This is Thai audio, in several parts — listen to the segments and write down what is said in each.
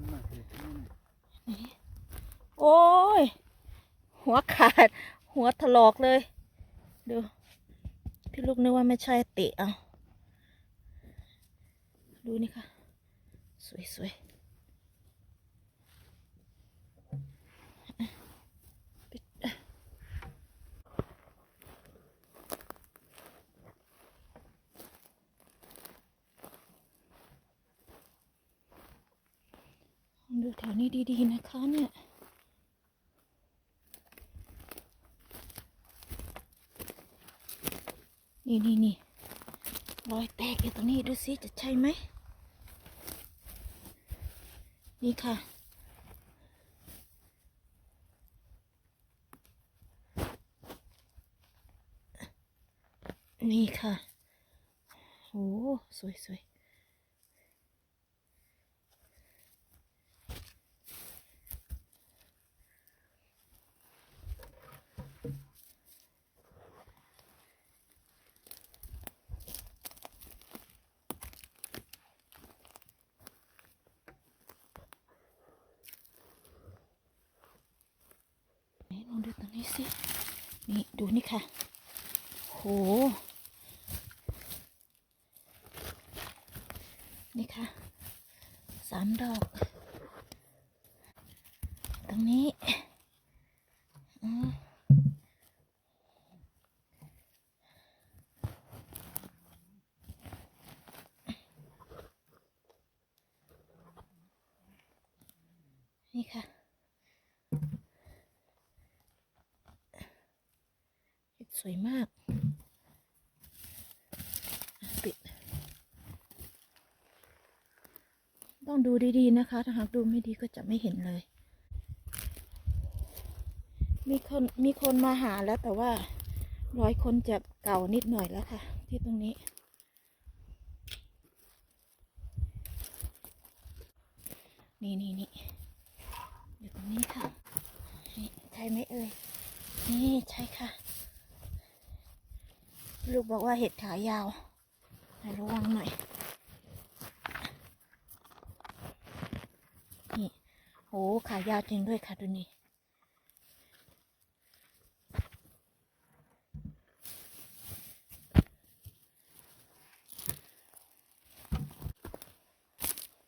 ำนะเห็ดนี่นะโอ้ย หัวขาด หัวถลอกเลย ดู พี่ลูกนึกว่าไม่ใช่เตะเอา ดูนี่ค่ะ สวยๆปิดอะ ดูแถวนี้ดีๆนะคะเนี่ย นี่นี่นี่รอยแตกอยู่ตรงนี้ดูสิจะใช่ไหม นี่ค่ะ นี่ค่ะ โอ้สวยสวยนี่ลองดูตรงนี้สิ นี่ดูนี่ค่ะ โห นี่ค่ะสามดอก ตรงนี้อืมนี่ค่ะเห็ดสวยมากอะปิด ต้องดูดีๆนะคะ ถ้าหากดูไม่ดีก็จะไม่เห็นเลย มีคนมีคนมาหาแล้วแต่ว่าร้อยคนจะเก่านิดหน่อยแล้วค่ะ ที่ตรงนี้ นี่นี่นี่อยู่ตรงนี้ค่ะนี่ใช่ไหมเอ่ยนี่ใช่ค่ะ ลูกบอกว่าเห็ดขายาวให้ระวังหน่อย นี่ โหขายาวจริงด้วยค่ะดูนี่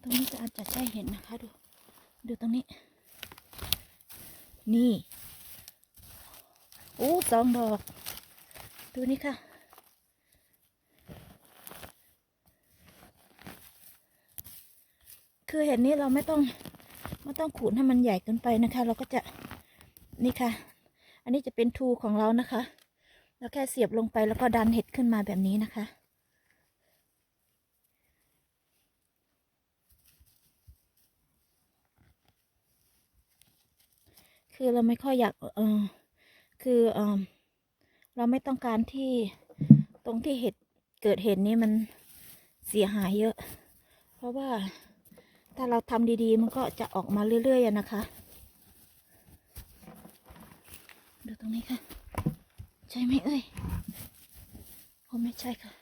ตรงนี้จะอาจจะใช่เห็นนะคะ ดู ดูตรงนี้ นี่โอ้สองดอก ดูนี่ค่ะคือเห็นนี้เราไม่ต้อง ไม่ต้องขูดให้มันใหญ่เกินไปนะคะ เราก็จะนี่ค่ะ อันนี้จะเป็นทูของเรานะคะเราแค่เสียบลงไปแล้วก็ดันเห็ดขึ้นมาแบบนี้นะคะคือเราไม่ค่อยอยาก เออคือเออเราไม่ต้องการที่ตรงที่เห็ดเกิดเห็ดนี้มันเสียหายเยอะ เพราะว่า ถ้าเราทำดีๆ มันก็จะออกมาเรื่อยๆนะคะดูตรงนี้ค่ะ ใช่ไหมเอ่ยโอ้ไม่ใช่ค่ะ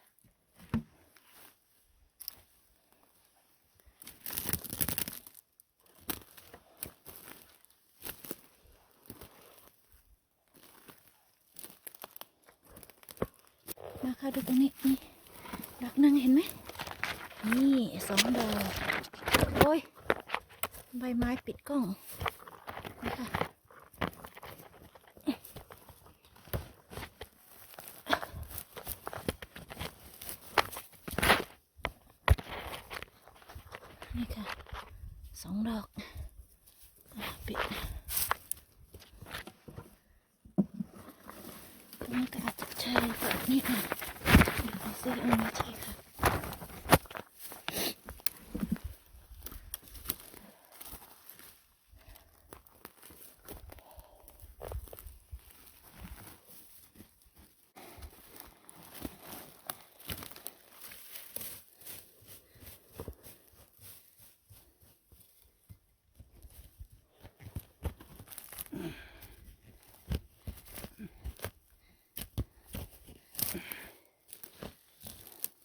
มาค่ะดูตรงนี้นี่ดอกนึงเห็นไหมนี่สองดอก โอ้ย ใบไม้ปิดกล้องนี่ค่ะนี่ค่ะสองดอกอะปิดนี่ก็อาจจะใช่แบบนี้ค่ะเดี๋ยวซิเออไม่ใช่ค่ะ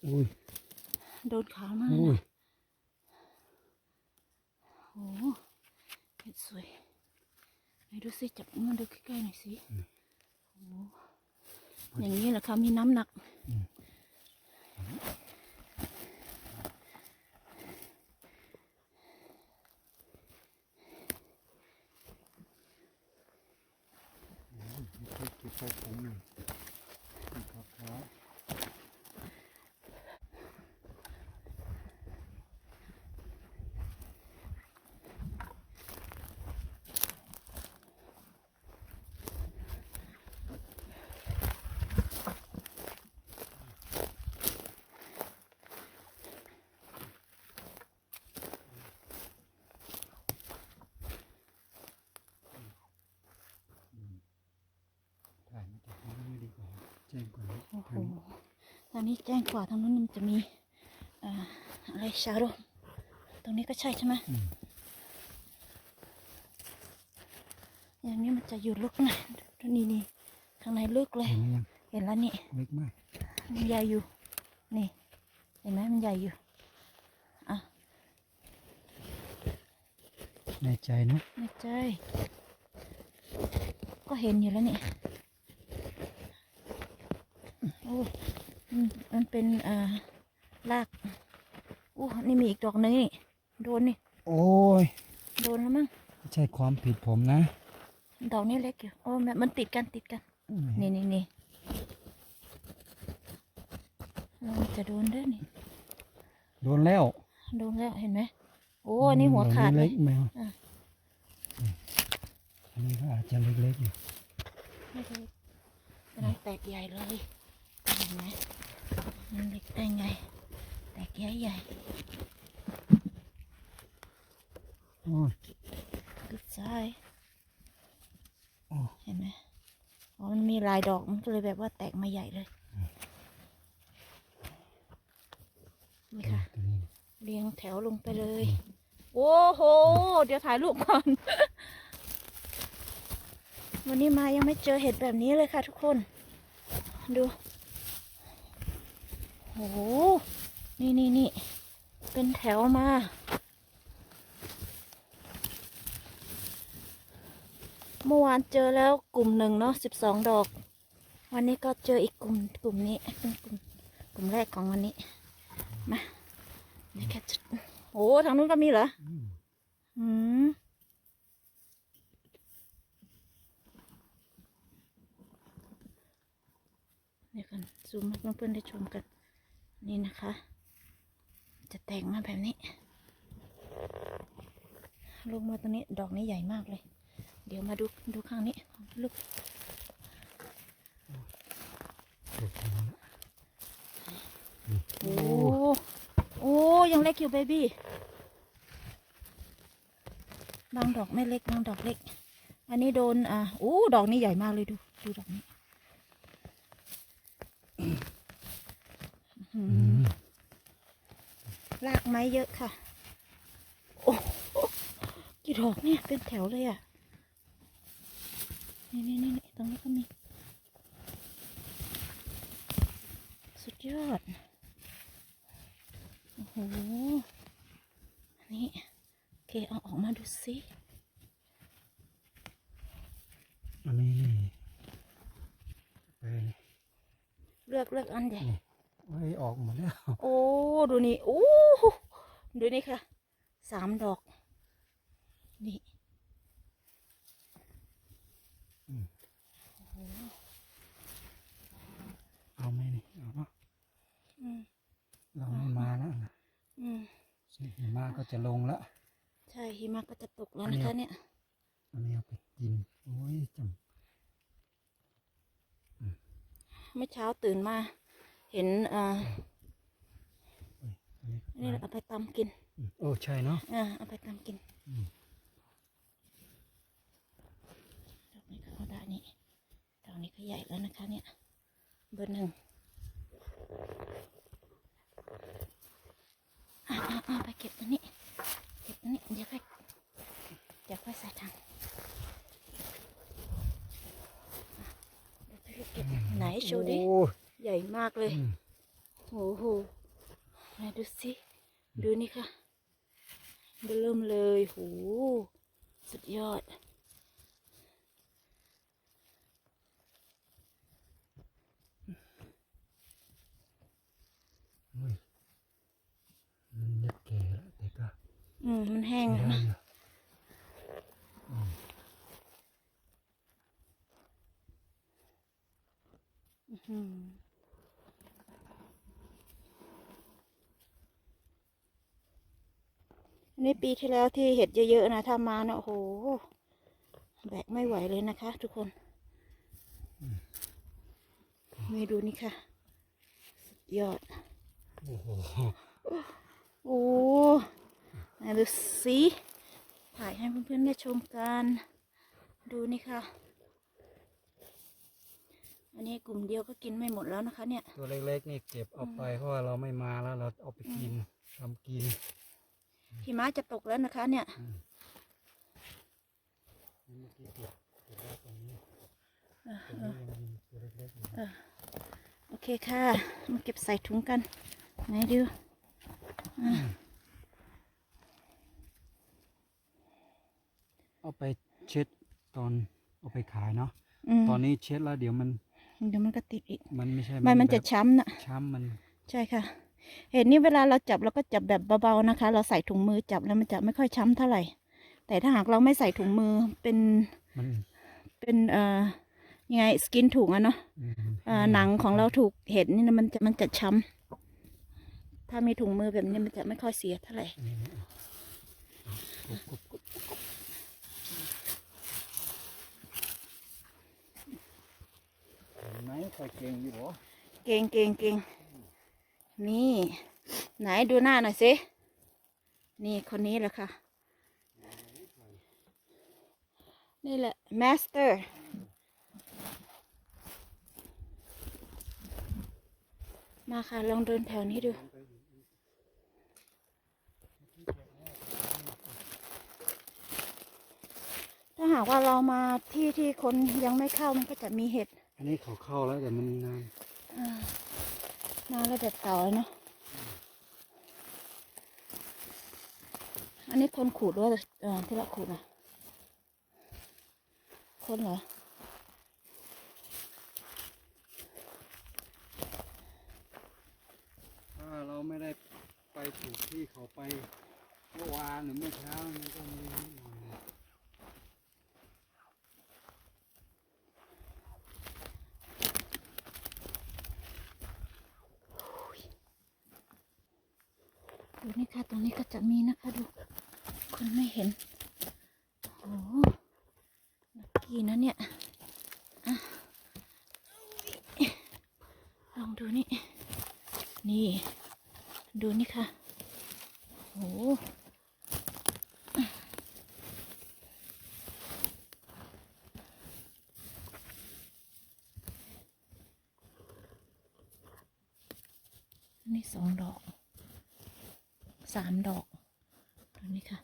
อุ้ยโดนขาวมากอุ้ยโอ้อ้เห็ดสวยไหนดูสิจับมันดูใกล้ๆหน่อยสิโอ้อย่างนี้แหละค่ะมีน้ำหนัก เก็บเก็บใส่ถุงหนึ่งนี่ครับครับ ถ่ายมาจากตรงนี้ดีกว่าแจ้งก่อนนะโอ้โหตอนนี้แจ้งกว่าทางนู้นมันจะมีเอ่ออะไรชาโรมตรงนี้ก็ใช่ใช่ไหมอืมอย่างนี้มันจะอยู่ลึกนะนี่นี่ข้างในลึกเลย เห็นไหมยังเห็นแล้วนี่เล็กมากมันใหญ่อยู่ นี่ เห็นไหมมันใหญ่อยู่อะแน่ใจนะไม่ใช่ก็เห็นอยู่แล้วนี่โอ้ มันมันเป็นอ่ารากอู้นี่มีอีกดอกหนึงนี่โดนนี่ โอ้ย โดนแล้วมั้งไม่ใช่ความผิดผมนะ ดอกนี้เล็กอยู่ โอ้มันมันติดกันติดกัน นี่นี่นี่เราจะโดนด้วยนี่ โดนแล้ว โดนแล้วเห็นไหม โอ้อันนี่หัวขาดอันเลนี้ยเล็กไหมอะอันนี้ก็อาจจะเล็กๆอยู่ไม่เล็กกำลังแตกใหญ่เลย เห็นไหมมันเล็กได้ไง แตกใหญ่ใหญ่โอ้ยกึดซ้ายเห็นไหมอ๋อมันมีลายดอกมันก็เลยแบบว่าแตกมาใหญ่เลยนี่ค่ะตัวนี้เรียงแถวลงไปเลย โอ้โห เดี๋ยวถ่ายรูปก่อน วันนี้มายังไม่เจอเห็ดแบบนี้เลยค่ะทุกคน ดู โอ้โห นี่นี่นี่ เป็นแถวมา เมื่อวานเจอแล้วกลุ่มหนึ่งเนาะสิบสองดอก วันนี้ก็เจออีกกลุ่มกลุ่มนี้เป็นกลุ่มกลุ่มแรกของวันนี้ มานี่แค่จุดโอ้ทางนู้นก็มีเหรอ อืมอืมเดี๋ยวกันซูมให้เพื่อนๆได้ชมกัน นี่นะคะ จะแต่งมาแบบนี้ลงมาตรงนี้ดอกนี้ใหญ่มากเลย เดี๋ยวมาดูดูข้างนี้ลึกเด็กโอ้โอ้ยังเล็กอยู่เบบี้บางดอกไม่เล็กบางดอกเล็ก อันนี้โดนอ่าโอ้ดอกนี้ใหญ่มากเลยดู ดูดอกนี้ รากไม้เยอะค่ะ โอ้โหกี่ดอกเนี่ยเป็นแถวเลยอะ นี่นี่นี่นี่ตรงนี้ก็มี สุดยอด โอ้โหนี่โอเค เอาออกมาดูสิอันนี้นี่ไปเลือกเลือกอันใหญ่ ไว้ออกหมดแล้ว โอ้ดูนี่โอ้ดูนี่ค่ะสามดอก นี่เอาไหมนี่เอาเนาะอืมเราไม่มาแล้วนะอืมหิมะก็จะลงละใช่หิมะก็จะตกแล้วนะคะเนี่ยอันนี้เอาไปกินโอ้ยจเมื่อเช้าตื่นมา เห็นอ่าำอันนี้ก็นี่เอาไปตำกินอืมโอ้ ใช่เนาะอ่าเอาไปตำกินอืมดอกนี้ก็เอาได้นี่ดอกนี้ก็ใหญ่แล้วนะคะ เนี่ย เบอร์หนึ่งอ่าอ่าอ่าไปเก็บอันนี้ เก็บอันนี้ เดี๋ยวค่อยเดี๋ยวค่อยใส่ถังอะเดี๋ยวไปเก็บไหนโชว์ดิโอ้ยให ญ่มากเลยอืมโอ้โหไหนดูสิดูนี่ค่ะเริ่มเลยโหสุดยอดอุ้ยมันจะแก่แล้วแต่ก็อืมมันแห้งได้แล้วนะอยู่อืม นนี่ปีที่แล้วที่เห็ดเยอะๆนะถ้ามาเนาะโอ้โห แบกไม่ไหวเลยนะคะ ทุกคน ไม่ดูนี่ค่ะสุดยอด โอ้โหโอ้ไหนดูสิถ่ายให้เพื่อนๆได้ชมกัน ดูนี่ค่ะ อันนี้กลุ่มเดียวก็กินไม่หมดแล้วนะคะ เนี่ย ตัวเล็กๆนี่เก็บเอาไปเพราะว่าเราไม่มาแล้วเราเอาไปกินทำกิน หิมะจะตกแล้วนะคะ เนี่ยเมื่อกี้เก็บเก็บไว้ตรงนี้ตรงนี้ยังมีตัวเล็กๆอยู่โอเคค่ะ มาเก็บใส่ถุงกัน ไหนดูอะเอาไปเช็ดตอนเอาไปขายเนาะอืมตอนนี้เช็ดแล้วเดี๋ยวมัน เดี๋ยวมันก็ติดอีก มันไม่ใช่ มันมันจะแบบช้ำนะช้ำมัน ใช่ค่ะ เห็นนี่เวลาเราจับเราก็จับแบบเบาๆนะคะ เราใส่ถุงมือจับแล้วมันจะไม่ค่อยช้ำเท่าไหร่ แต่ถ้าหากเราไม่ใส่ถุงมือเป็นมันเป็นเอ่อยังไงสกินถุงอะเนาะอืมเอ่อหนังของเราถูกเห็นนี่นะมันจะมันจะช้ำถ้ามีถุงมือแบบนี้มันจะไม่ค่อยเสียเท่าไหร่อืมกบกบกบเห็นไหมใครเก่งอยู่หรอเก่งเก่งเก่ง นี่ ไหนดูหน้าหน่อยสิ นี่คนนี้แหละค่ะ นี่แหละมาสเตอร์มาค่ะ ลองเดินแถวนี้ดูถ้าหากว่าเรามาที่ที่คนยังไม่เข้ามันก็จะมีเห็ด อันนี้เขาเข้าแล้วแต่มันนาน อ่ามาแล้วแบเก่าเลยเนาะ อันนี้คนขูดหรือว่าเออที่ละขูดอะคนเหรอ ถ้าเราไม่ได้ไปถูกที่เขาไปเมื่อวานหรือเมื่อเช้ามันก็มีนิดหน่อย ดูางนี้ก็จะมีนะคะดูคนไม่เห็นโอ้โหลักกี้นะเนี่ยอลองดูนี่ นี่ ดูนี่ค่ะโอ้โหนี่สองดอก สามดอกดูนี่ค่ะ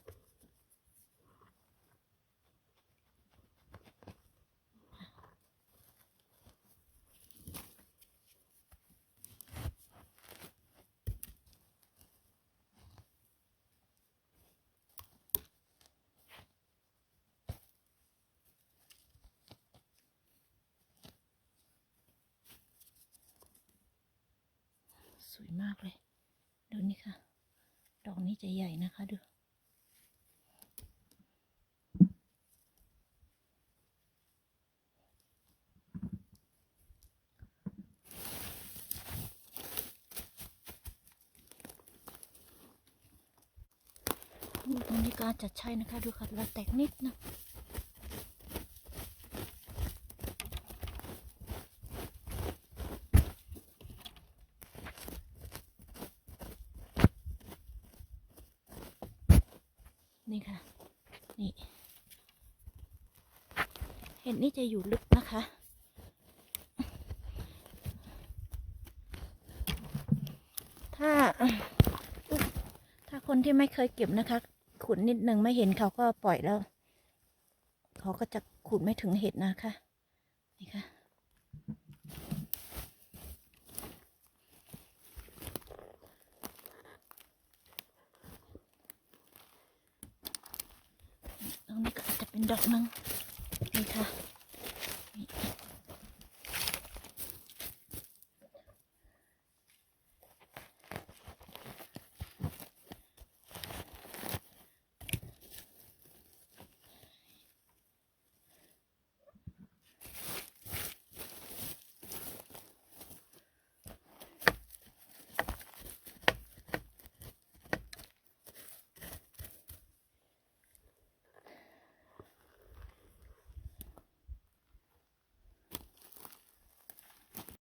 สวยมากเลย ดูนี่ค่ะ ดอกนี้จะใหญ่นะคะดูตรงนี้การจัดใช่นะคะ ดูค่ะเราแตกนิดนะ นี่ค่ะ นี่ เห็ดนี่จะอยู่ลึกนะคะ ถ้า ถ้าคนที่ไม่เคยเก็บนะคะ ขุดนิดนึงไม่เห็นเขาก็ปล่อยแล้ว เขาก็จะขุดไม่ถึงเห็ดนะคะ นี่ค่ะตรงนี้ก็จะเป็นดอกนังนี่ค่ะ